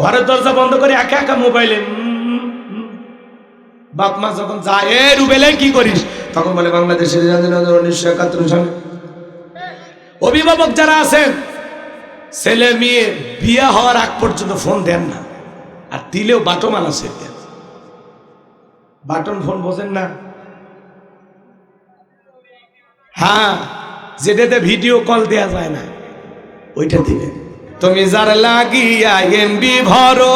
ঘরের দরজা বন্ধ করে একা একা মোবাইলে। বাপ মা যখন যায়, এ রুবেলে কি করিস? তখন বলে, বাংলাদেশের উনিশশো একাত্তর সালে। অভিভাবক যারা আছেন, ছেলে মেয়ে, বিয়ে হওয়ার আগ পর্যন্ত ফোন দেন না। আর দিলেও বাটমান আছে দেন। বাটন ফোন বোঝেন না। হ্যাঁ যেটাতে ভিডিও কল দেয়া যায় না, ওইটা দিবেন তুমি যার লাগিয়া এমবি ভরো,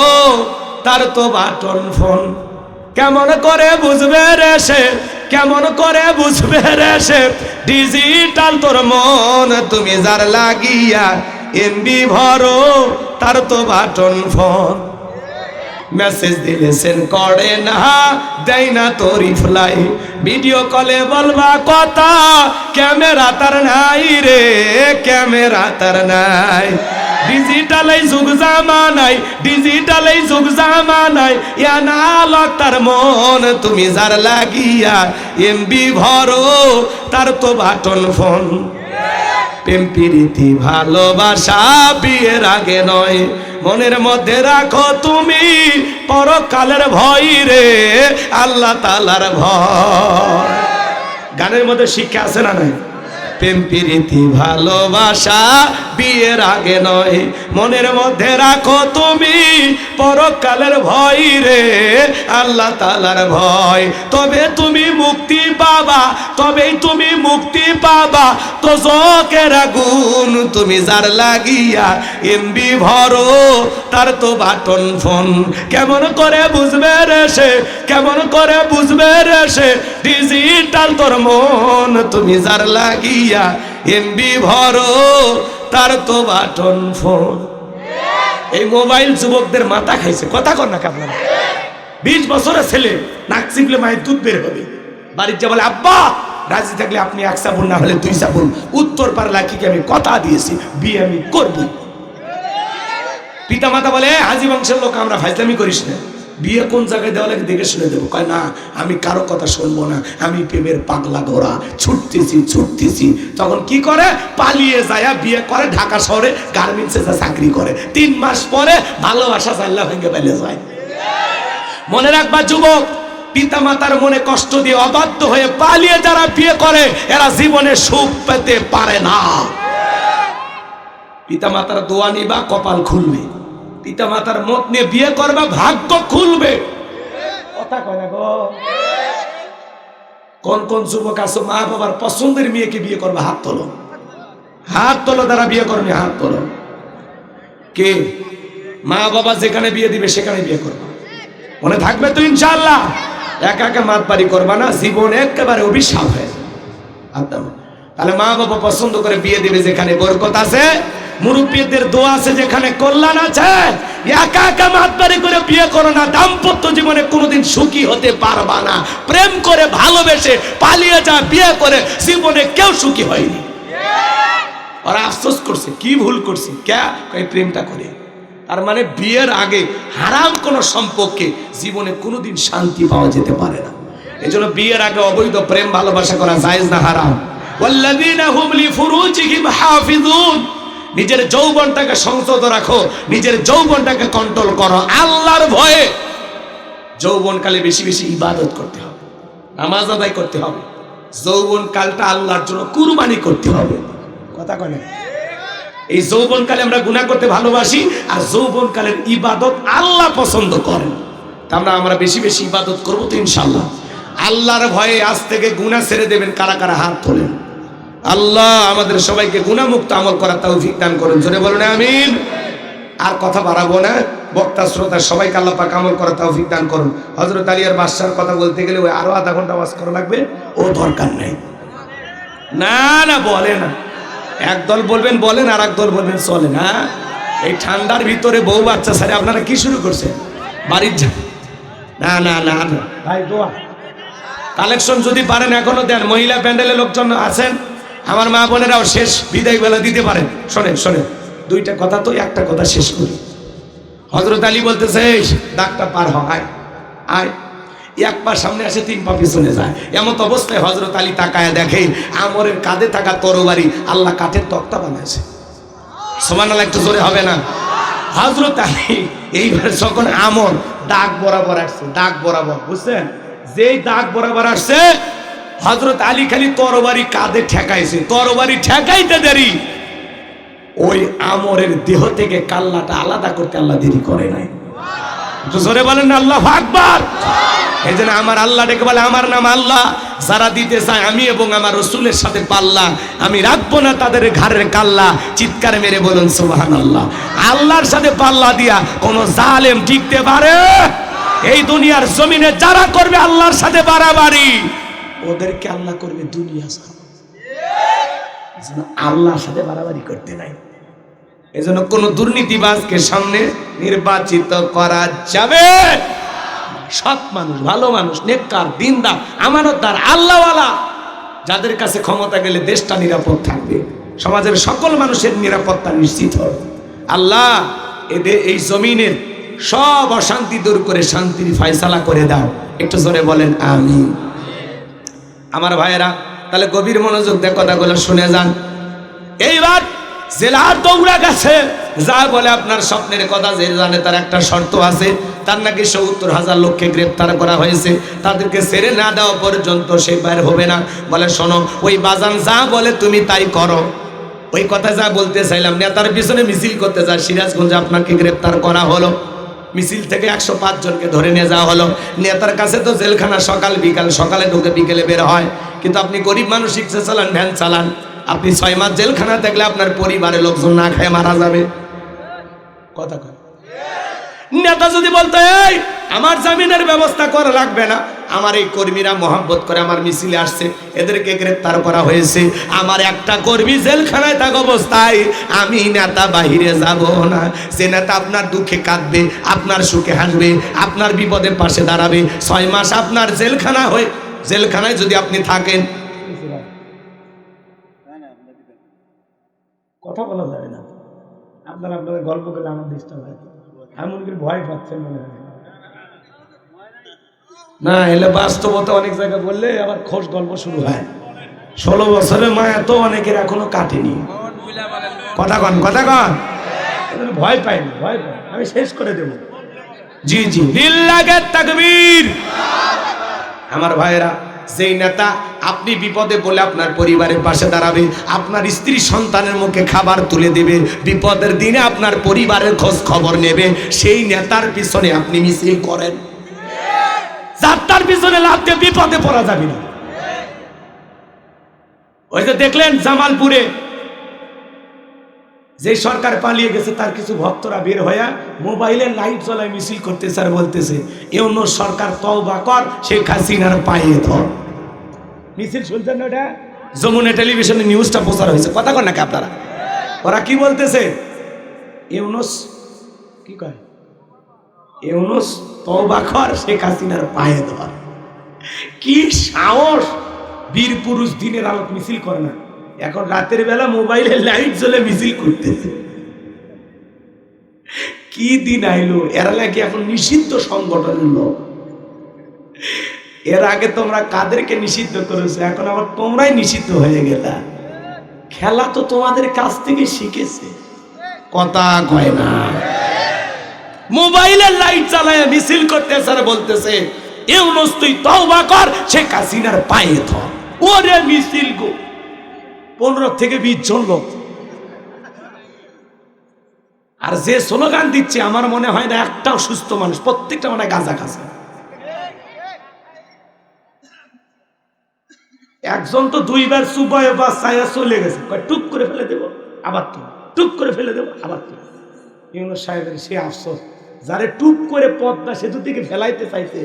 তার তো বাটন ফোন। কেমন করে বুঝবে রে সে? কেমন করে বুঝবে রে সে? ডিজিটাল তোর মন, তুমি যার লাগিয়া এমবি ভরো, তার তো বাটন ফোন। মেসেজ দিলে সেন করে না, দেয় না তো রিপ্লাই ভিডিও কলে বলবা কথা ক্যামেরা তার নাই রে ক্যামেরা তার নাই। ডিজিটাল যুগ জামানাই ডিজিটাল যুগ জামানাই ইয়া না তার মন তুমি যার লাগিয়া, এমবি ভরো, তার তো বাটন ফোন। প্রেম, প্রীতি, ভালোবাসা বিয়ের আগে নয়। মনের মধ্যে রাখো তুমি পরকালের ভয় রে, আল্লাহ তালার ভয়। গানের মধ্যে শিক্ষা আছে না নাই? প্রেম, প্রীতি, ভালোবাসা বিয়ের আগে নয়। মনের মধ্যে রাখো তুমি পরকালের ভয় রে, আল্লাহ তালার ভয়। তবে তুমি মুক্তি পাবা, তবেই তুমি মুক্তি পাবা। তো চোখের আগুন তুমি যার লাগিয়া এমবি ভরো, তার তো বাটন ফোন। কেমন করে বুঝবে রে সে, কেমন করে বুঝবে রে সে? ডিজিটাল তোর মন তুমি যার লাগিয়া এমবি ভরো তার তো বাটন ফোন। এই মোবাইল যুবকদের মাথা খাইছে। কথা কর না কেমন? বিশ বছরের ছেলে নাক চিপলে মায়ের দুধ বের হবে। বাড়ির যা বলে আব্বা রাজি থাকলে আপনি এক সাবুন না হলে দুই সাবুন। উত্তর পার লাখিকে আমি কথা দিয়েছি বিয়ে আমি করবই পিতা মাতা বলে "এ, হাজি বংশের লোক আমরা ফাইজলামি করিস না। বিয়ে কোন জায়গায় দেওয়া লাগে দেখে শুনে দেবো। কয়, না, আমি কারও কথা শুনব না। আমি প্রেমের পাগলা ঘোড়া। ছুটতেছি ছুটতেছি। তখন কি করে? পালিয়ে যায় বিয়ে করে ঢাকা শহরে, গার্মেন্টসে যা চাকরি করে। তিন মাস পরে ভালোবাসা চাল্লা ভেঙে ফেলে যায়। মনে রাখবা, যুবক পিতা মাতার মনে কষ্ট দিয়ে অবাধ্য হয়ে পালিয়ে যারা বিয়ে করে, এরা জীবনে সুখ পেতে পারে না। পিতা মাতার দোয়া নিবা, কপাল খুলবে। পিতা মাতার মত নিয়ে বিয়ে করবা ভাগ্য খুলবে। কথা কয় না গো। কোন কোন যুবক আছো মা বাবার পছন্দের মেয়েকে বিয়ে করবে হাত তোলো। হাত তোলো তারা বিয়ে করবে হাত তোলো। কে? মা বাবা যেখানে বিয়ে দিবে সেখানে বিয়ে করবা। মনে থাকবে তো ইনশাল্লাহ একা একা মাত বাড়ি করবা না জীবন একেবারে অভিশাপ হয়ে যাবে। তাহলে মা বাবা পছন্দ করে বিয়ে দিবে যেখানে বরকত আছে মুরব্বীদের দোয়া আছে যেখানে কল্যাণ আছে। একা একা মাতবাড়ি করে বিয়ে করো না, দাম্পত্য জীবনে কোনোদিন সুখী হতে পারবা না। প্রেম করে ভালোবেসে পালিয়ে যা, বিয়ে করে জীবনে কেউ সুখী হয়নি। ওরা আফসোস করছে, কি ভুল করছে? কে এই প্রেমটা করে। তার মানে বিয়ের আগে হারাম কোনো সম্পর্কে জীবনে কোনোদিন শান্তি পাওয়া যেতে পারে না। এই জন্য বিয়ের আগে অবৈধ প্রেম ভালোবাসা করা জায়েজ না, হারাম। ওয়াল্লাযীনা হুম লিফুরুজিহিম হাফিজুন নিজের যৌবনটাকে সংযত রাখো, নিজের যৌবনটাকে কন্ট্রোল করো। আল্লাহর ভয়ে যৌবনকালে বেশি বেশি ইবাদত করতে হবে, নামাজ আদায় করতে হবে যৌবন কালটা আল্লাহর জন্য কুরবানি করতে হবে। কথা কয় না? এই যৌবনকালে আমরা গুনাহ করতে ভালোবাসি, আর যৌবনকালের ইবাদত আল্লাহ পছন্দ করেন। তা আমরা বেশি বেশি ইবাদত করব তো ইনশাল্লাহ আল্লাহর ভয়ে আজ থেকে গুনাহ ছেড়ে দেবেন, কারা কারা হাত তোলেন? আল্লাহ আমাদের সবাইকে গুণামুক্ত আমল করার তৌফিক দান করুন। জোরে বলুন আমিন। আর কথা বাড়াবো না। বক্তা শ্রোতা সবাইকে আল্লাহ পাক আমল করার তৌফিক দান করুন। হজরত আলিয়ার বাদশার কথা বলতে গেলে ওই আরও আধা ঘণ্টা ওয়াজ করা লাগবে। ও দরকার নেই। না না বলে না। এক দল বলবেন বলেন আর এক দল বলবেন চলে না। এই ঠান্ডার ভিতরে বউ বাচ্চা সারে আপনারা কি শুরু করছেন? বাড়ির যা না না না না। ভাই দোয়া। কালেকশন যদি পারেন এখনও দেন। মহিলা প্যান্ডেলের লোকজন আছেন? আমার মা বোনেরাও শেষ বিদায় বেলা দিতে পারেন। শোনেন শোনেন। দুইটা কথা তো একটা কথা শেষ করি। হজরত আলী বলতেছে "এই, দাগটা পার হ আয়। এক পা সামনে আসে তিন পা পিছনে যায়। এমত অবস্থায় হজরত আলী তাকায় দেখে আমরের কাঁধে থাকা তরবারি আল্লাহ কাঠের তক্তা বানাইছে। সমান একটু জোরে হবে না? হজরত আলী এইবার যখন আমর দাগ বরাবর আসছে দাগ বরাবর বুঝছেন? যেই দাগ বরাবর আসছে হজরত আলী খালি তরবারি কাঁধে ঠেকাইছে। তরবারি ঠেকাইতে দেরি। ওই আমরের দেহ থেকে কাল্লাটা আলাদা করতে আল্লাহ দেরি করে নাই। জোরে বলেন আল্লাহ আকবার। এই জন্য আমার আল্লাহ ডেকে বলে, আমার নাম আল্লাহ। যারা দিতে চায় আমি এবং আমার রসুলের সাথে পাল্লা। আমি রাখব না তাদের ঘাড়ের কাল্লা। চিৎকার মেরে বলুন সুবাহান আল্লাহ আল্লাহর সাথে পাল্লা দিয়া কোন জালেম টিকতে পারে? এই দুনিয়ার জমিনে যারা করবে আল্লাহর সাথে বাড়াবাড়ি। ওদেরকে আল্লাহ করবে দুনিয়া আল্লাহর সাথে বাড়াবাড়ি করতে নাই। এজন্য কোন দুর্নীতিবাজকে সামনে নির্বাচিত করা যাবে সৎ মানুষ, ভালো মানুষ, নেককার, দিনদার, আমানতদার, আল্লাহওয়ালা, যাদের কাছে ক্ষমতা গেলে দেশটা নিরাপদ থাকবে, সমাজের সকল মানুষের নিরাপত্তা নিশ্চিত হবে। আল্লাহ, এদের এই জমিনের সব অশান্তি দূর করে শান্তির ফায়সালা করে দাও। একটু জোরে বলেন আমি আমার ভাইয়েরা, তাহলে গভীর মনোযোগ দিয়ে কথাগুলো শুনে যান। এইবার জেলার দৌড়া গেছে, যা বলে আপনার স্বপ্নের কথা, যে জানে তার একটা শর্ত আছে, তার নাকি সত্তর হাজার লোককে গ্রেপ্তার করা হয়েছে, তাদেরকে ছেড়ে না দেওয়া পর্যন্ত সে বাইর হবে না। বলে, শোনো, ওই বাজান যা বলে তুমি তাই করো। ওই কথা যা বলতে চাইলাম, নেতার পিছনে মিছিল করতে যা সিরাজগঞ্জে আপনাকে গ্রেপ্তার করা হলো। মিছিল থেকে একশো পাঁচজনকে ধরে নিয়ে যাওয়া হলো। নেতার কাছে তো জেলখানা সকাল, বিকাল, সকালে ঢুকে বিকেলে বের হয়। কিন্তু আপনি গরিব মানুষ শিখছে চালান, ভ্যান চালান। আপনি ছয় মাস জেলখানা থাকলে আপনার পরিবারের লোকজন না খায় মারা যাবে। কথা কয়। নেতা যদি বলতো এই আমার জামিনের ব্যবস্থা করা লাগবে না। আমার এই কর্মীরা মহাব্বত করে আমার মিছিলে আসছে এদেরকে গ্রেপ্তার করা হয়েছে। আমার একটা কর্মী জেলখানায় থাক অবস্থায় আমি নেতা বাহিরে যাব না। সে নেতা আপনার দুঃখে কাঁদবে আপনার সুখে হাসবে আপনার বিপদে পাশে দাঁড়াবে। ছয় মাস আপনার জেলখানা হয়ে জেলখানায় যদি আপনি থাকেন। কথা বলা যাবে না। আপনারা আপনাদের গল্প করলে আমার ডিস্টার্ব হয়। এমন করে ভয় পাচ্ছেন মনে হয়। না এলে বাস্তবতা অনেক জায়গায় বললে আবার খোঁজ গল্প শুরু হয়। ষোলো বছরের মায়া তো অনেকের এখনও কাটেনি। কথা কন কথা কন। ভয় পাই না ভয় পাই আমি শেষ করে দেব। জি জি। লিল্লাহে তাকবীর। আমার ভাইয়েরা যেই নেতা আপনি বিপদে বলে আপনার পরিবারের পাশে দাঁড়াবে, আপনার স্ত্রী সন্তানের মুখে খাবার তুলে দেবে, বিপদের দিনে আপনার পরিবারের খোঁজ খবর নেবে, সেই নেতার পিছনে আপনি মিছিল করেন। যাত্রার পিছনে লাভ দিয়ে বিপদে পড়া যাবে না। ওই যে দেখলেন জামালপুরে যে সরকার পালিয়ে গেছে, তার কিছু ভক্তরা বের হইয়া মোবাইলে লাইট জ্বলায় মিছিল করতেছে আর বলতেছে এমন সরকার তও বা কর, শেখ হাসিনার পায়ে ধর। মিছিল শুনছেন না ওটা যমুনা টেলিভিশনে নিউজটা প্রচার হয়েছে। কথা কর নাকি আপনারা? ওরা কি বলতেছে? ইউনুস, কি কয়? ইউনুস, তওবা কর, শেখ হাসিনার পায়ে ধর। কি সাহস! বীর পুরুষ দিনের আলোক মিছিল করে না। এখন রাতের বেলা মোবাইলে লাইট জ্বলে মিছিল করতেছে। কি দিন আইলো? এরা নাকি এখন নিষিদ্ধ সংগঠনের লোক। এর আগে তোমরা কাদেরকে নিষিদ্ধ করেছ, এখন আবার তোমরাই নিষিদ্ধ হয়ে গেলা। খেলা তো তোমাদের কাছ থেকে শিখেছে। কথা কয় না। মোবাইলের লাইট চালায় মিছিল করতেছে আর বলতেছে, ইউনুস, তুই তওবা কর সে কাসিনার পায়ে ধর। ওরে মিছিল গো। পনেরো থেকে বিশ জন লোক। আর যে স্লোগান দিচ্ছে, আমার মনে হয় না একটাও সুস্থ মানুষ, প্রত্যেকটা মানে গাঁজা খাচ্ছে একজন তো দুইবার সুবায় বা ছায়া চলে গেছে। টুক করে ফেলে দেবো, আবার তো টুক করে ফেলে দেবো, আবার তো ইউনুস সাহেবের সে আফসোস। যারে টুক করে পদ্মা সেতু থেকে ফেলাইতে চাইছে,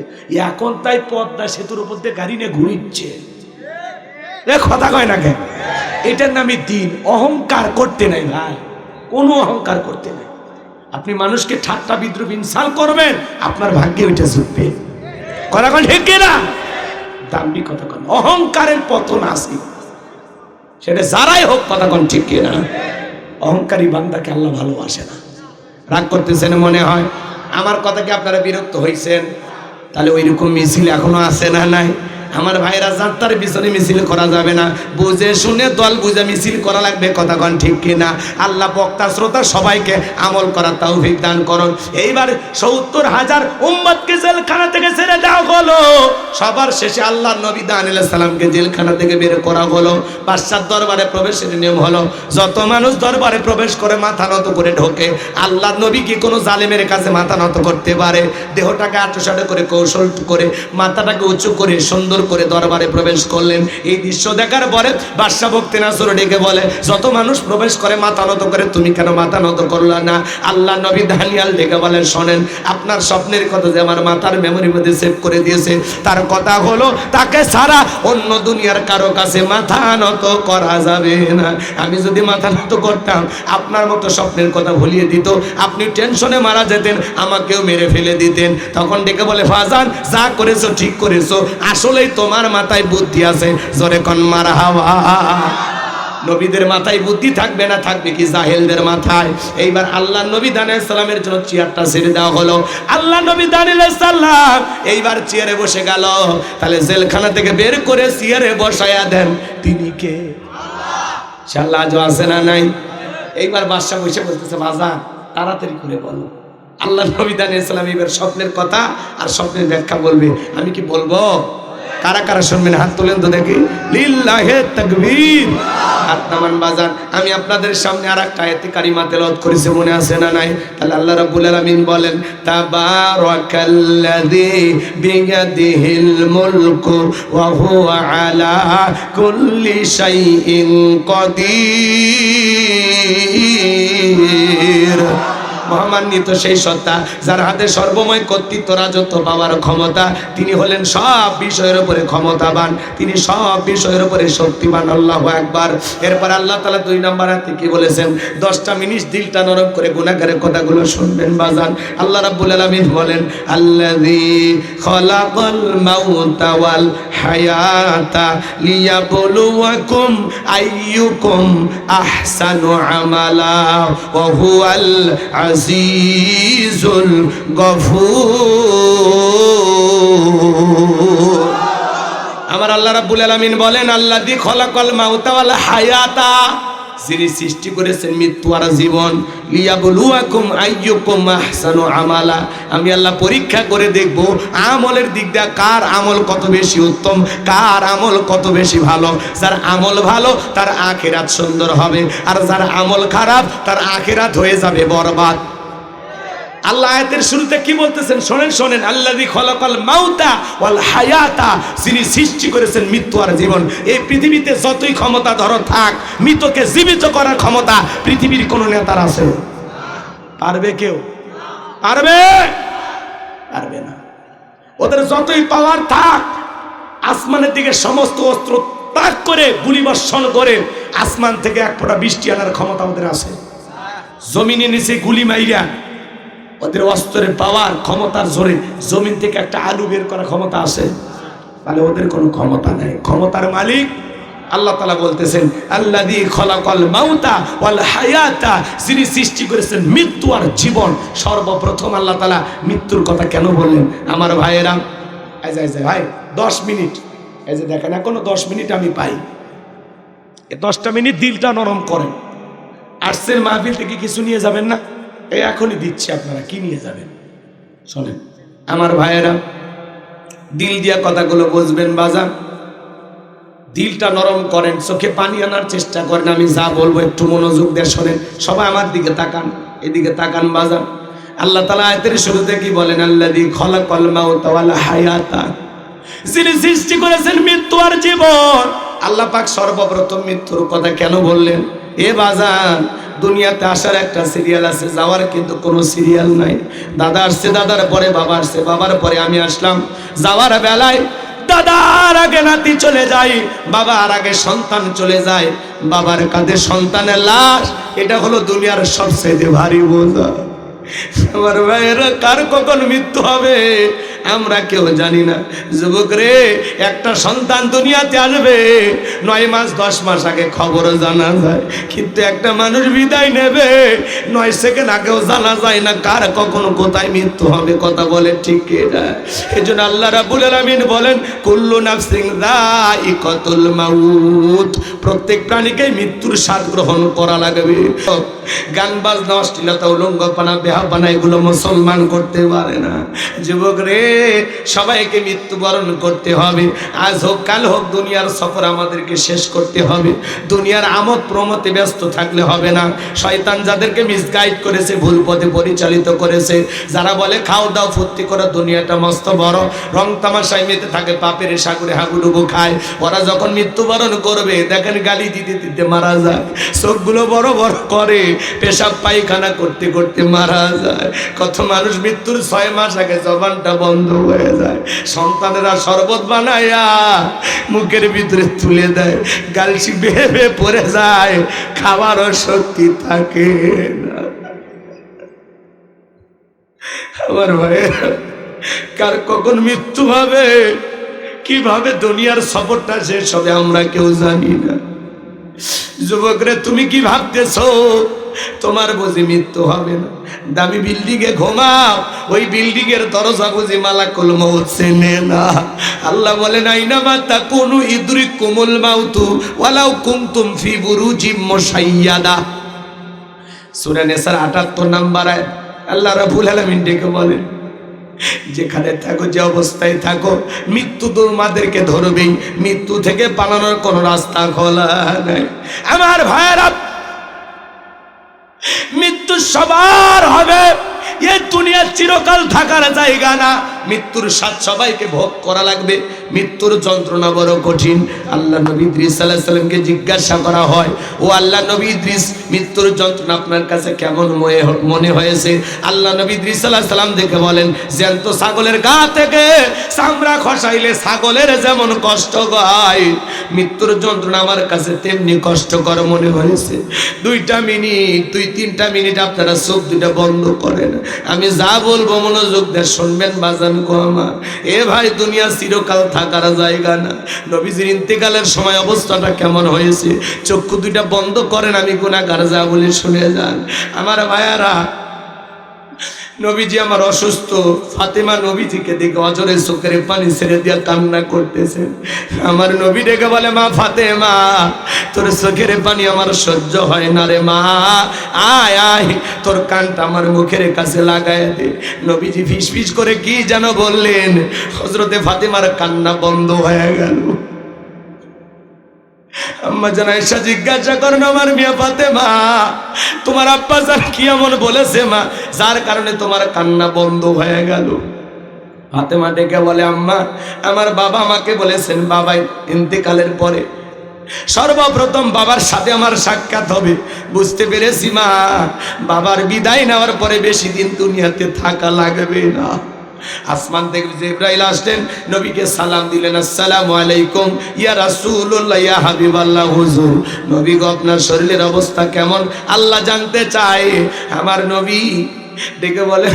এখন তাই পদ্মা সেতুর উপর দিয়ে গাড়ি নিয়ে ঘুরিচ্ছে। কথা কয় না কেন এটার নামে দিন। অহংকার করতে নাই ভাই। কোনো অহংকার করতে নাই। আপনি মানুষকে ঠাট্টা বিদ্রুপ ইনসাল করবেন, আপনার ভাগ্যে ওইটা জুটবে। কথা কন ঠিক না দাম্বি কথা কন। অহংকারের পতন আছে। সেটা যারাই হোক, কথা কন ঠিক না অহংকারী বান্দাকে আল্লাহ ভালোবাসে না। রাগ করতেছেন মনে হয়? আমার কথা কি আপনারা বিরক্ত হয়েছেন তাহলে ওইরকম মিছিল এখনও আছে না নাই? আমার ভাইরা যাত্রার পিছনে মিছিল করা যাবে না। বুঝে শুনে দল বুঝে মিছিল করা লাগবে কথা কন ঠিক কিনা? আল্লাহ বক্তা শ্রোতা সবাইকে আমল করার তৌফিক দান করুন। এইবার সত্তর হাজার উম্মতকে জেলখানা থেকে ছেড়ে দেওয়া হলো। সবার শেষে আল্লাহ নবী দান সালামকে জেলখানা থেকে বের করা হলো। বাদশার দরবারে প্রবেশের নিয়ম হলো, যত মানুষ দরবারে প্রবেশ করে মাথা নত করে ঢোকে, আল্লাহ নবী কি কোনো জালেমের কাছে মাথা নত করতে পারে? দেহটাকে আটোসাটো করে কৌশল করে, মাথাটাকে উঁচু করে সুন্দর করে দরবারে প্রবেশ করলেন। এই দৃশ্য দেখার পরে বাদশাহ ভক্তি নাসর ডেকে বলে, যত মানুষ প্রবেশ করে মাথা নত করে, তুমি কেন মাথা নত করলা না? আল্লাহ নবী দানিয়াল ডেকে বলেন, শোনেন, আপনার স্বপ্নের কথা যে আমার মাথার মেমোরির মধ্যে সেভ করে দিয়েছে, তার কথা হলো, তাকে ছাড়া অন্য দুনিয়ার কারও কাছে মাথা নত করা যাবে না। আমি যদি মাথা নত করতাম, আপনার মতো স্বপ্নের কথা ভুলিয়ে দিত, আপনি টেনশনে মারা যেতেন, আমাকেও মেরে ফেলে দিতেন। তখন ডেকে বলে, ফাজান, যা করেছ, ঠিক করেছ। আসলেই তোমার মাথায় বুদ্ধি আছে? জোরে কন মারা হাওয়া নবীদের মাথায় বুদ্ধি থাকবে না, থাকবে কি জাহেলদের মাথায়? এইবার আল্লাহ নবী দানের সালামের জন্য চেয়ারটা ছেড়ে দেওয়া হলো। আল্লাহ নবী দানিল সাল্লাম এইবার চেয়ারে বসে গেল। তাহলে জেলখানা থেকে বের করে চেয়ারে বসায়া দেন। তিনি কে? আল্লাহ আজও আছে না নাই? এইবার বাদশাহ বসে বলতেছে বাজা তাড়াতাড়ি করে বলো। আল্লাহ নবী দানিল সালাম এবার স্বপ্নের কথা আর স্বপ্নের ব্যাখ্যা বলবে। আমি কি বলব? কারা কারা শুনবেন? হাত তোলেন তো দেখি। লিল্লাহে তাকবীর। হাত নামান বাজান, আমি আপনাদের সামনে আর একটা আয়াতে কারিমা তেলাওয়াত করেছি, মনে আছে না নাই? তাহলে আল্লাহ রাব্বুল আলামিন বলেন, তাবারাকাল্লাযী বিয়াদিহিল মুলকু ওয়া হুয়া আলা কুল্লি শাইইন কাদির মহামান্বিত সেই সত্তা যার হাতে সর্বময় কর্তৃত্ব রাজত্ব পাওয়ার ক্ষমতা, তিনি হলেন সব বিষয়ের উপরে ক্ষমতাবান, তিনি সব বিষয়ের উপরে শক্তিবান, আল্লাহ একবার এরপর আল্লাহ তালা দুই নম্বর হাতে কি বলেছেন? দশটা মিনিট দিলটা নরম করে গুণাগারের কথাগুলো শুনবেন, বাজান। আল্লাহ রাব্বুল আলামিন বলেন, আল্লাযী খলাকাল মাউতা ওয়াল হায়াতা আমালা আজিজুল গফুর। আমার আল্লাহ রাব্বুল আলামিন বলেন আল্লাযী খলাকাল মাউতা ওয়াল হায়াতা। যিনি সৃষ্টি করেছেন মৃত্যু আর জীবন। লিয়াবলুয়াকুম আইয়ুকুম আহসানু আমালা। আমি আল্লাহ পরীক্ষা করে দেখব, আমলের দিক দিয়ে কার আমল কত বেশি উত্তম, কার আমল কত বেশি ভালো। যার আমল ভালো, তার আখেরাত সুন্দর হবে। আর যার আমল খারাপ, তার আখেরাত হয়ে যাবে বরবাদ। আল্লাহ আয়াতের শুরুতে কি বলতেছেন? শোনেন শোনেন। আল্লাহি খলাকাল মাউতা ওয়াল হায়াতা। যিনি সৃষ্টি করেছেন মৃত্যু আর জীবন। এই পৃথিবীতে যতই ক্ষমতা ধরো থাক, মৃতকে জীবিত করার ক্ষমতা পৃথিবীর কোন নেতার আছে? পারবে কেউ? পারবে? পারবে না। ওদের যতই পাওয়ার থাক, আসমানের দিকে সমস্ত অস্ত্র তাক করে গুলি বর্ষণ করে, আসমান থেকে এক ফোঁটা বৃষ্টি আনার ক্ষমতা ওদের আছে। জমিনে নিচে গুলি মাইরা ওদের অস্ত্রের পাওয়ার ক্ষমতার জোরে জমিন থেকে একটা আলু বের করার ক্ষমতা আছে। তাহলে ওদের কোনো ক্ষমতা নেই। ক্ষমতার মালিক আল্লাহ তালা বলতেছেন আল্লাহ দি খলাকল মাউতা ওয়াল হায়াতা। যিনি সৃষ্টি করেছেন মৃত্যু আর জীবন, সর্বপ্রথম আল্লাহ তালা মৃত্যুর কথা কেন বললেন? আমার ভাইয়েরা, এই যে ভাই, দশ মিনিট। এই যে দেখেন, এখনও দশ মিনিট আমি পাই। এ দশটা মিনিট দিলটা নরম করেন। আর্টসের মাহফিল থেকে কিছু নিয়ে যাবেন না? এই এখনই দিচ্ছি আপনারা, কি নিয়ে যাবেন? শোনেন, আমার ভাইয়েরা, দিল দিয়া কথাগুলো বুঝবেন বাজান। দিলটা নরম করেন, চোখে পানি আনার চেষ্টা করেন, আমি যা বলব একটু মনোযোগ দিয়ে শোনেন। সবাই আমার দিকে তাকান, এদিকে তাকান বাজান। আল্লাহ তালা আয়তের শুরুতে কি বলেন? আল্লাহ দি খলা কলমা হায়াতা। যিনি সৃষ্টি করেছেন মৃত্যু আর জীবন। আল্লাহ পাক সর্বপ্রথম মৃত্যুর কথা কেন বললেন? এ বাজান দুনিয়াতে আসার একটা সিরিয়াল আছে, যাওয়ার কিন্তু কোনো সিরিয়াল নাই। দাদা আসছে, দাদার পরে বাবা আসছে, বাবার পরে আমি আসলাম। যাওয়ার বেলায় দাদার আগে নাতি চলে যায় বাবার আগে সন্তান চলে যায়। বাবার কাঁধে সন্তানের লাশ, এটা হলো দুনিয়ার সবচেয়ে ভারী বোঝা। আমার ভাইয়েরা কার কখন মৃত্যু হবে? আমরা কেউ জানি না। যুবক রে, একটা সন্তান দুনিয়াতে আসবে। নয় মাস, দশ মাস আগে খবরও জানা যায়। কিন্তু একটা মানুষ বিদায় নেবে। নয় সেকেন্ড আগেও জানা যায় না কার কখন কোথায় মৃত্যু হবে। কথা বলে ঠিক এটা? এই জন্য আল্লাহ রাবুল আলমিন বলেন, কুল্লু নাফসিং কতুল মাউত। প্রত্যেক প্রাণীকে মৃত্যুর স্বাদ গ্রহণ করা লাগবে। গান বাজনা, অশ্লীলতা, উলঙ্গপানা এগুলো মুসলমান করতে পারে না। যুবক রে, সবাইকে মৃত্যুবরণ করতে হবে। আজ হোক, কাল হোক, দুনিয়ার সফর আমাদেরকে শেষ করতে হবে। দুনিয়ার আমোদ প্রমোতে ব্যস্ত থাকলে হবে না। শয়তান যাদেরকে মিসগাইড করেছে, ভুল পথে পরিচালিত করেছে, যারা বলে, খাও দাও, ফুর্তি করো, দুনিয়াটা মস্ত বড়। রং তামাশায় মেতে থাকে, পাপের সাগরে হাগুডুবু খায়। ওরা যখন মৃত্যুবরণ করবে, দেখেন গালি দিতে দিতে মারা যায়। চোখগুলো বড় বড় করে, পেশাব পায়খানা করতে করতে মারা যায়। কত মানুষ মৃত্যুর ছয় মাস আগে জবানটা বন্ধ হয়ে যায়। সন্তানেরা শরবত বানায়া মুখের ভিতরে তুলে দেয়। গালসি বেয়ে পড়ে যায়। খাবারও শক্তি থাকে আমার ভাইয়ের, কার কখন মৃত্যু হবে? কীভাবে দুনিয়ার সফরটা শেষ হবে আমরা কেউ জানি না। যুবকরে, তুমি কি ভাবতেছো? তোমার বুঝি মৃত্যু হবে না। দামি বিল্ডিং এ ঘুমাও, ওই বিল্ডিং এর দরজা বুঝি মালাকুল মৌত চেনে না। আল্লাহ বলে নাই না মাতা কোন ইদুরি কোমল মাউতু, ওয়ালাউ কুমতুম ফি বুরুজিম মুশাইয়াদা। সূরা নেসার 78 নাম্বার আল্লাহ রাব্বুল আলামিন ডেকে বলেন, যেখানে থাকো, যে অবস্থায় থাকো, মৃত্যু তোমাদেরকে ধরবেই। মৃত্যু থেকে পালানোর কোনো রাস্তা খোলা নাই। আমার ভাইয়েরা মৃত্যু সবার হবে। এ দুনিয়া চিরকাল থাকার জায়গা না। মৃত্যুর স্বাদ সবাইকে ভোগ করা লাগবে। মৃত্যুর যন্ত্রণা বড় কঠিন। আল্লাহ নবী ইদ্রিস সাল্লাহ সাল্লামকে জিজ্ঞাসা করা হয়, ও আল্লাহ নবী ইদ্রিস, মৃত্যুর যন্ত্রণা আপনার কাছে কেমন মনে- হয়েছে? আল্লাহ নবী ইদ্রিস সাল্লাহ সাল্লাম দেখে বলেন, জ্যান্ত ছাগলের গা থেকে চামড়া খসাইলে ছাগলের যেমন কষ্ট হয়। মৃত্যুর যন্ত্রণা আমার কাছে তেমনি কষ্টকর মনে হয়েছে। দুইটা মিনিট, দুই তিনটা মিনিট আপনারা চোখ দুইটা বন্ধ করেন। আমি যা বলব মনোযোগ দিয়ে শুনবেন বাজান আমার। এ ভাই, দুনিয়া চিরকাল থাকার জায়গা না। নবীজির ইন্তেকালের সময় অবস্থাটা কেমন হয়েছে? চক্ষু দুইটা বন্ধ করেন, আমি গুণাগার যা বলে শুনে যান। আমার ভাইয়ারা নবীজি আমার অসুস্থ, ফাতেমা নবীজিকে দেখে অজরে চোখের পানি ছেড়ে দিয়া কান্না করতেছেন আমার নবী ডেকে বলে, মা ফাতেমা, তোর চোখের পানি আমার সহ্য হয় না রে মা। আয় আয়, তোর কানটা আমার মুখের কাছে লাগায় দে। নবীজি ফিস ফিস করে কি যেন বললেন হজরতে ফাতেমার কান্না বন্ধ হয়ে গেল। জিজ্ঞাসা করেন, আমার মিয়া পাতে মা তোমার আব্বা জান কি বলেছে মা? যার কারণে তোমার কান্না বন্ধ হয়ে গেল। ডেকে বলে, আম্মা, আমার বাবা বলেছেন, বাবা ইন্তেকালের পরে সর্বপ্রথম বাবার সাথে আমার সাক্ষাৎ হবে। বুঝতে পেরেছি মা, বাবার বিদায় নেওয়ার পরে বেশি দিন দুনিয়াতে থাকা লাগবে না। আসমান থেকে জিব্রাইল আসলেন, নবীকে সালাম দিলেন, আসসালামু আলাইকুম, ইয়া রাসূলুল্লাহ, ইয়া হাবিবাল্লাহ, হুজুর। নবী গো, আপনার শরীরের অবস্থা কেমন? আল্লাহ জানতে চায়। আমার নবী ডেকে বলে,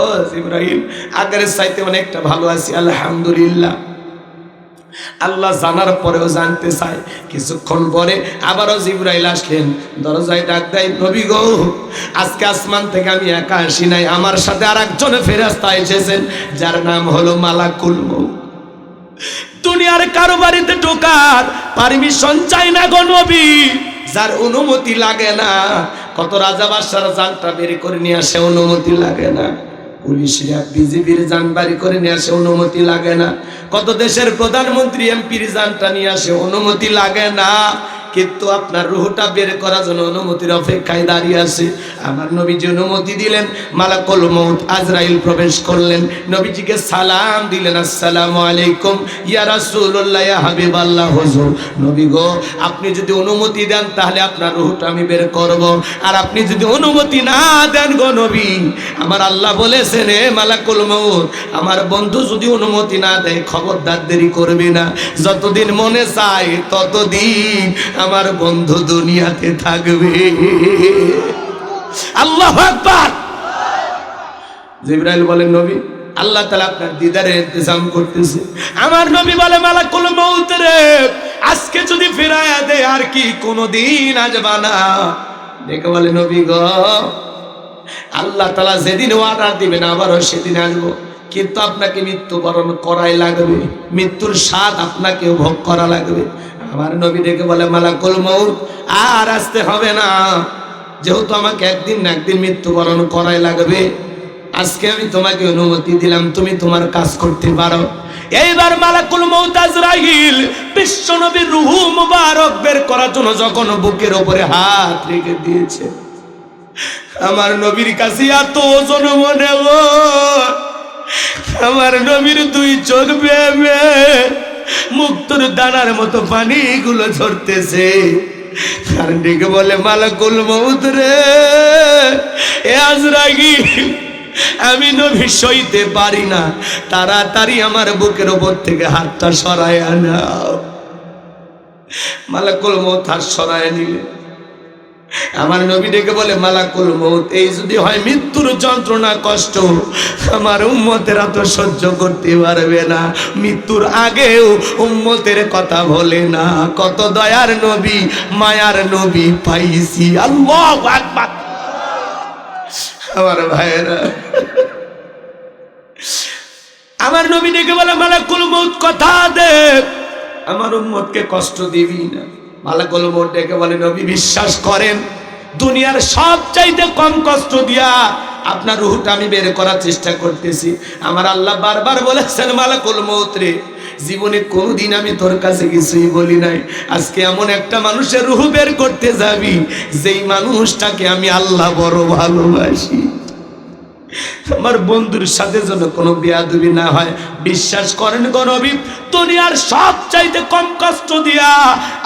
ও ইব্রাহিম আগের চাইতে অনেকটা ভালো আছি, আলহামদুলিল্লাহ। আল্লাহ জানার পরেও জানতে চায়। কিছুক্ষণ পরে আবারও জিব্রাইল আসলেন। দরজায় ডাক দেয়, নবী গো, আজকে আসমান থেকে আমি একা আসি নাই। আমার সাথে আর একজন ফেরাস্তা এসেছেন, যার নাম হলো মালাকুল দুনিয়ার কারও বাড়িতে ঢোকার পারমিশন চাই না গো নবী। যার অনুমতি লাগে না, কত রাজা বাদশার জানটা বের করে নিয়ে আসে, অনুমতি লাগে না। পুলিশরা বিজেপির যান বাড়ি করে নিয়ে আসে, অনুমতি লাগে না। কত দেশের প্রধানমন্ত্রী, এমপির যানটা নিয়ে আসে, অনুমতি লাগে না। কিন্তু আপনার রুহটা বের করার জন্য অনুমতির অপেক্ষায় দাঁড়িয়ে আছে। আমার নবীজি অনুমতি দিলেন, মালাকুল মৌত আজরাইল প্রবেশ করলেন। নবীজিকে সালাম দিলেন, আসসালামু আলাইকুম, ইয়া রাসূলুল্লাহ, ইয়া হাবিবাল্লাহ, হুজুর। নবী গো, আপনি যদি অনুমতি দেন, তাহলে আপনার রুহটা আমি বের করব। আর আপনি যদি অনুমতি না দেন গো নবী, আমার আল্লাহ বলেছেন, এ মালাকুল মৌত আমার বন্ধু যদি অনুমতি না দেয়, খবরদার দেরি করবে না। যতদিন মনে চায়, ততদিন আমার বন্ধু দুনিয়াতে থাকবে। আল্লাহ জিব্রাইল বলেন, নবী, আল্লাহ তালা আপনার দিদারের ইন্তজাম করতেছে। আমার নবী বলে, মালাকুল মৌত রে, আজকে যদি ফেরায়া দে, আর কি কোনোদিন আসবা না? দেখে বলে, নবী গ, আল্লাহ তালা যেদিন অর্ডার দিবেন, আবারও সেদিন আসব। কিন্তু আপনাকে মৃত্যুবরণ করাই লাগবে। মৃত্যুর স্বাদ আপনাকে ভোগ করা লাগবে। আমার নবী ডেকে বলে, মালাকুল মৌত আর আসতে হবে না। যেহেতু আমাকে একদিন না একদিন মৃত্যুবরণ করাই লাগবে, আজকে আমি তোমাকে অনুমতি দিলাম, তুমি তোমার কাজ করতে পারো। এইবার মালাকুল মৌত আজরাইল বিশ্ব নবীর রুহু মুবারক বের করার জন্য যখন বুকের ওপরে হাত রেখে দিয়েছে, আমার নবীর কাছে এত ওজন মনে হয়। আমার নবীর দুই চোখ বেবে মুক্তর দানার মতো পানিগুলো ঝরতেছে। আর ডেকে বলে, মালাকুল মৌত রে, এ আজরাগি আমি নবী সইতে পারি না। তাড়াতাড়ি আমার বুকের ওপর থেকে হাতটা সরায় আনাও মালাকুল মৌত হাত সরায় নিলে আমার নবী ডেকে বলে, মালাকুল মৌত এই যদি হয় মৃত্যুর যন্ত্রণা, কষ্ট, আমার উম্মতেরা তো সহ্য করতে পারবে না। মৃত্যুর আগেও উম্মতের কথা বলে না। কত দয়ার নবী, মায়ার নবী পাইছি। আল্লাহ আকবার। আমার ভাইয়েরা, আমার নবী ডেকে বলে, মালাকুল মৌত কথা দে। আমার উম্মতকে কষ্ট দিবি না। মালাকুল মৌত ডেকে বলে, নবী, বিশ্বাস করেন, দুনিয়ার সব চাইতে কম কষ্ট দিয়া আপনার রুহটা আমি বের করার চেষ্টা করতেছি। আমার আল্লাহ বারবার বলেছেন, মালাকুল মৌত রে, জীবনে কোনোদিন আমি তোর কাছে কিছুই বলি নাই। আজকে এমন একটা মানুষের রুহ বের করতে যাবি, যেই মানুষটাকে আমি আল্লাহ বড় ভালোবাসি। আমার বন্ধুর সাথে যেন কোনো বেয়াদবি না হয়। বিশ্বাস করেন গণবী দুনিয়ার সব চাইতে কম কষ্ট দিয়া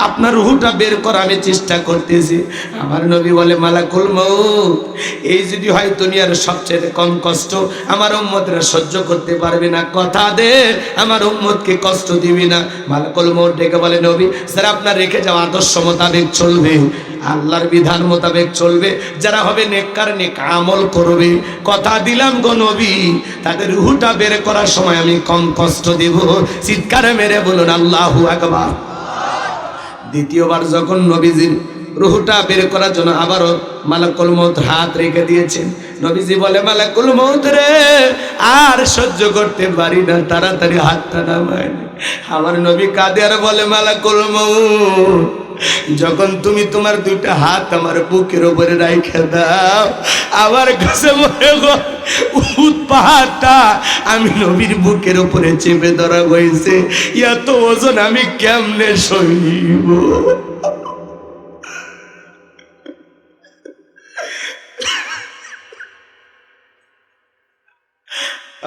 আপনার রুহুটা বের করা আমি চেষ্টা করতেছি। আমার নবী বলে, মালাকুল মৌত এই যদি হয় দুনিয়ার সবচাইতে কম কষ্ট আমার উম্মতরা সহ্য করতে পারবে না। কথা দে, আমার উম্মতকে কষ্ট দিবি না। মালাকুল মৌত ডেকে বলে, নবী, স্যার, আপনার রেখে যাওয়া আদর্শ মোতাবেক চলবে। আল্লাহর বিধান মোতাবেক চলবে। যারা হবে নেককার, নেক আমল করবে। কথা দিলাম গো নবী, তাদের রুহুটা বের করার সময় আমি কম কষ্ট দেব। চিৎকারে মেরে বলুন, আল্লাহু আকবার। দ্বিতীয়বার যখন নবীজির রুহুটা বের করার জন্য আবারও মালাকুল মৌত হাত রেখে দিয়েছেন, নবীজি বলে, মালাকুল মৌত রে, আর সহ্য করতে পারি না, তাড়াতাড়ি হাতটা নামায় আমার নবী কাঁদে আর বলে, মালাকুল মৌত যখন তুমি তোমার দুইটা হাত আমার বুকের উপরে রাইখে দাও, আমার কাছে মনে পাহাড়টা আমি নবীর বুকের উপরে চেপে ধরা হয়েছে। এত ওজন আমি কেমনে সইব?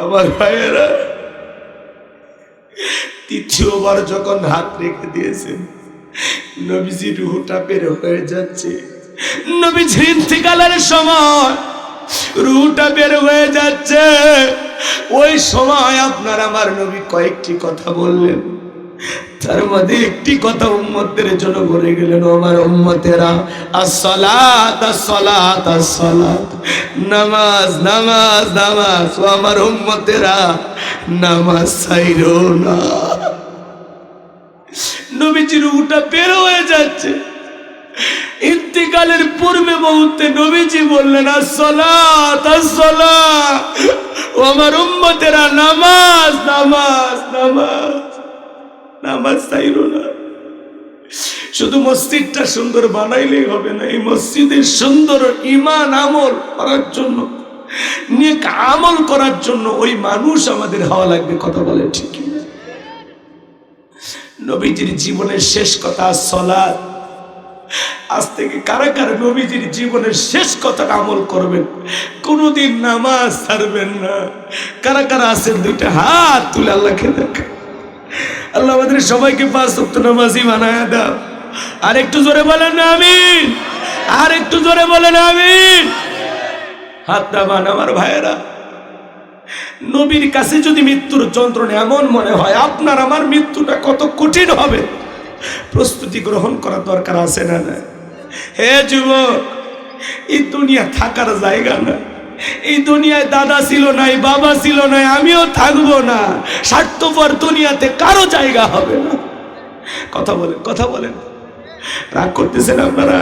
আমার ভাইয়েরা, তৃতীয়বার যখন হাত রেখে দিয়েছেন নবীজি রুহুটা বের হয়ে যাচ্ছে। নবীজি ইন্তিকালের সময় রুহুটা বের হয়ে যাচ্ছে। ওই সময় আপনার আমার নবী কয়েকটি কথা বললেন। তার মধ্যে একটি কথা উম্মতের জন্য বলে গেলেন আমার উম্মতেরা, আসসালাত আসসালাত আসসালাত। নামাজ নামাজ নামাজ। ও আমার উম্মতেরা, নামাজ ছাইরো না। নবীজির উটা বের হয়ে যাচ্ছে। ইন্তিকালের পূর্বে মুহূর্তে নবীজি বললেন ও আমার উম্মতেরা, নামাজ নামাজ নামাজ। নামাজ চাইরো না। শুধু মসজিদটা সুন্দর বানাইলেই হবে না, এই মসজিদের সুন্দর ইমান আমল করার জন্য, নেক আমল করার জন্য ওই মানুষ আমাদের হওয়া লাগবে, কথা বলে ঠিক নবীজির জীবনের শেষ কথা সলাদ আজ থেকে কারা কারা নবীজির জীবনের শেষ কথাটা আমল করবেন? কোনোদিন নামাজ ছাড়বেন না। কারা কারা আছেন দুইটা হাত তুলে আল্লাহকে দেখ। আল্লাহ আমাদের সবাইকে পাঁচ সপ্ত নামাজি বানায় দাও। আর একটু জোরে বলেন না, আমিন। আর একটু জোরে বলেন আমিন। হাতটা বান আমার ভাইয়েরা। নবীর কাছে যদি মৃত্যুর যন্ত্রণা এমন মনে হয়, আপনার আমার মৃত্যুটা কত কঠিন হবে? প্রস্তুতি গ্রহণ করার দরকার আছে না না হে যুবক, এই দুনিয়া থাকার জায়গা না। এই দুনিয়ায় দাদা ছিল নাই, বাবা ছিল নাই, আমিও থাকব না। স্বার্থপর দুনিয়াতে কারও জায়গা হবে না। কথা বলেন কথা বলেন। রাগ করতেছেন আপনারা?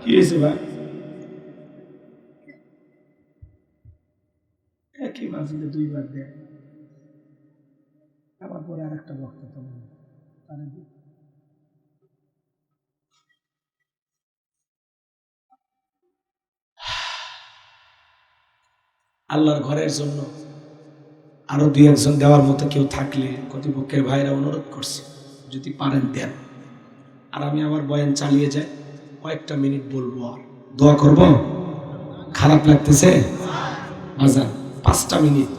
কি হয়েছে ভাই? একই মাঝে দুইবার দেয় আবার পরে আর একটা বক্তব্য আল্লাহর ঘরের জন্য আরও দুই একজন দেওয়ার মতো কেউ থাকলে কর্তৃপক্ষের ভাইরা অনুরোধ করছে, যদি পারেন দেন। আর আমি আবার বয়ান চালিয়ে যাই, কয়েকটা মিনিট বলব আর। দোয়া করব? খারাপ লাগতেছে? আজান। পাঁচটা মিনিট।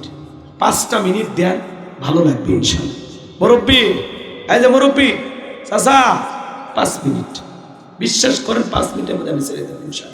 পাঁচটা মিনিট দেন, ভালো লাগবে ইনশাল্লাহ মুরব্বী, এই যে মুরব্বী চাষা পাঁচ মিনিট। বিশ্বাস করেন পাঁচ মিনিটের মধ্যে আমি ছেড়ে দেবো ইনশাল্লাহ